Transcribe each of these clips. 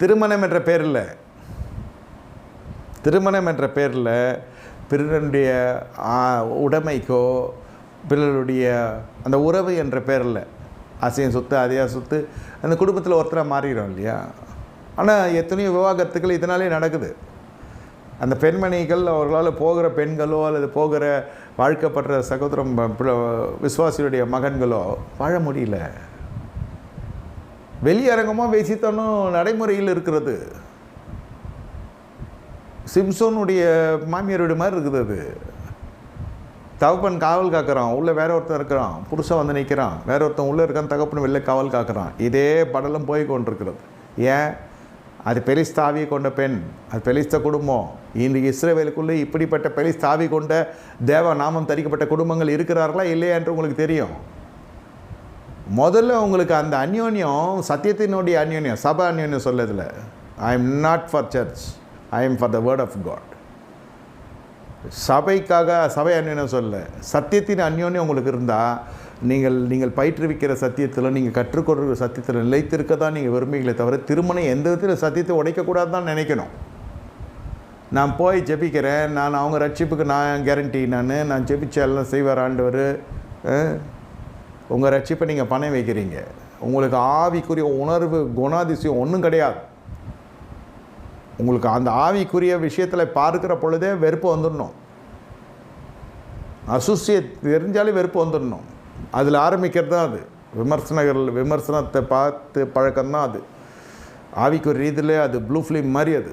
திருமணம் என்ற பேரில் திருமணம் என்ற பேரில் பிறருடைய உடைமைக்கோ பிறருடைய அந்த உறவு என்ற பேரில் அசையும் சொத்து அதையா சொத்து அந்த குடும்பத்தில் ஒருத்தராக மாறிடும் இல்லையா? ஆனால் எத்தனையோ விவாகத்துக்கள் இதனாலே நடக்குது. அந்த பெண்மணிகள் அவர்களால் போகிற பெண்களோ அல்லது போகிற வாழ்க்கப்படுற சகோதரம் விசுவாசியுடைய மகன்களோ வாழ முடியல. வெளியரங்கமாக பேசித்தனும் நடைமுறையில் இருக்கிறது. சிம்சோனுடைய மாமியாருடைய மாதிரி இருக்குது அது. தகப்பன் காவல் காக்குறான் உள்ளே வேற ஒருத்தன் இருக்கிறான் புருஷன் வந்து நிற்கிறான் வேற ஒருத்தன் உள்ளே இருக்கான் தகப்பன் வெளில காவல் காக்குறான். இதே படலம் போய் கொண்டிருக்கிறது. ஏன்? அது பெலிஸ்தாவி கொண்ட பெண் அது பெலிஸ்த குடும்பம். இன்று இஸ்ரேவேலுக்குள்ளே இப்படிப்பட்ட பெலிஸ்தாவி கொண்ட தேவ நாமம் தரிக்கப்பட்ட குடும்பங்கள் இருக்கிறார்களா இல்லையா என்று உங்களுக்கு தெரியும். முதல்ல உங்களுக்கு அந்த அந்யோன்யம் சத்தியத்தினுடைய அந்யோன்யம் சபை அந்யோன்யம் சொல்லதில்ல I am not for church I am for the word of God சபைக்காக சபை அந்யோன்யம் சொல்ல சத்தியத்தின் அந்யோன்யம் உங்களுக்கு இருந்தால் நீங்கள் நீங்கள் பயிற்றுவிக்கிற சத்தியத்தில் நீங்கள் கற்றுக்கொள்கிற சத்தியத்தில் நிலைத்திருக்க தான் நீங்கள் விரும்புகிறீங்களே தவிர திருமணம் எந்த விதத்தில் சத்தியத்தை உடைக்கக்கூடாது தான் நினைக்கணும். நான் போய் ஜெபிக்கிறேன் நான் அவங்க ரட்சிப்புக்கு நான் கேரண்டி நான் நான் ஜெபிச்சு எல்லாம் செய்வார் ஆண்டவர். உங்கள் ரட்சிப்பை நீங்கள் பணம் வைக்கிறீங்க. உங்களுக்கு ஆவிக்குரிய உணர்வு குணாதிசயம் ஒன்றும் கிடையாது. உங்களுக்கு அந்த ஆவிக்குரிய விஷயத்தில் பார்க்குற பொழுதே வெறுப்பு வந்துடணும் அசுசிய தெரிஞ்சாலே வெறுப்பு வந்துடணும் அதில் ஆரம்பிக்கிறது தான் அது. விமர்சனங்கள் விமர்சனத்தை பார்த்து பழக்கம்தான் அது. ஆவிக்குரிய ரீதியிலே அது ப்ளூ ஃபிலிம் மாதிரி அது.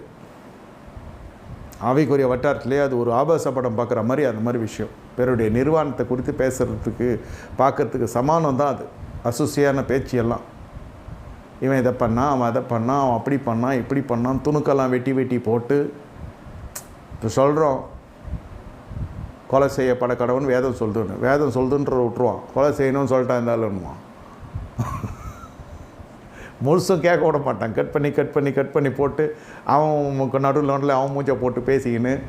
ஆவிக்குரிய வட்டாரத்திலே அது ஒரு ஆபாச படம் பார்க்குற மாதிரி அந்த மாதிரி விஷயம். பேருடைய நிர்வாணத்தை குறித்து பேசுகிறதுக்கு பார்க்கறதுக்கு சமானம் தான் அது. அசுசியான பேச்சு எல்லாம் இவன் இதை பண்ணான் அவன் அதை பண்ணான் அவன் அப்படி பண்ணான் இப்படி பண்ணான் துணுக்கெல்லாம் வெட்டி வெட்டி போட்டு இப்போ சொல்கிறோம் கொலை செய்யப்பட கடவுன்னு வேதம் சொல்லுதுன்னு. வேதம் சொல்லுதுன்ற விட்ருவான் கொலை செய்யணும்னு சொல்லிட்டான் இருந்தாலும்னுவான். முழுசும் கேட்க விட மாட்டான். கட் பண்ணி கட் பண்ணி கட் பண்ணி போட்டு அவன் நடுவில் நடுவில் அவன் மூஞ்சை போட்டு பேசிக்கின்னு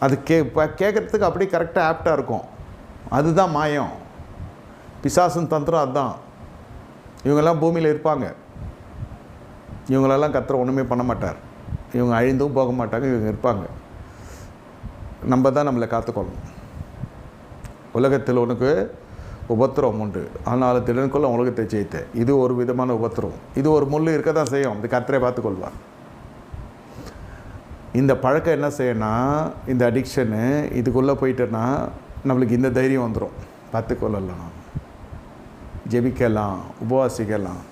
அது கே ப- கேட்கறதுக்கு அப்படியே கரெக்டாக ஆப்டாக இருக்கும். அதுதான் மாயம். பிசாசும் தந்திரம் அதுதான். இவங்கெல்லாம் பூமியில் இருப்பாங்க. இவங்களெல்லாம் கத்துற ஒன்றுமே பண்ண மாட்டார். இவங்க அழிந்தும் போக மாட்டாங்க இவங்க இருப்பாங்க. நம்ம தான் நம்மளை காத்துக்கொள்ளணும். உலகத்தில் உனக்கு உபத்திரம் உண்டு. ஆனால் திடனுக்குள்ள உலகத்தை ஜெயித்த இது ஒரு விதமான உபத்திரம் இது ஒரு முள் இருக்க தான் செய்யும். இது பார்த்து பார்த்துக்கொள்வார் இந்த பழக்கம் என்ன செய்யணும் இந்த அடிக்ஷனு இதுக்குள்ளே போயிட்டேன்னா நம்மளுக்கு இந்த தைரியம் வந்துடும் பார்த்துக்கொள்ளலாம் ஜெபிக்கலாம் உபவாசிக்கலாம்.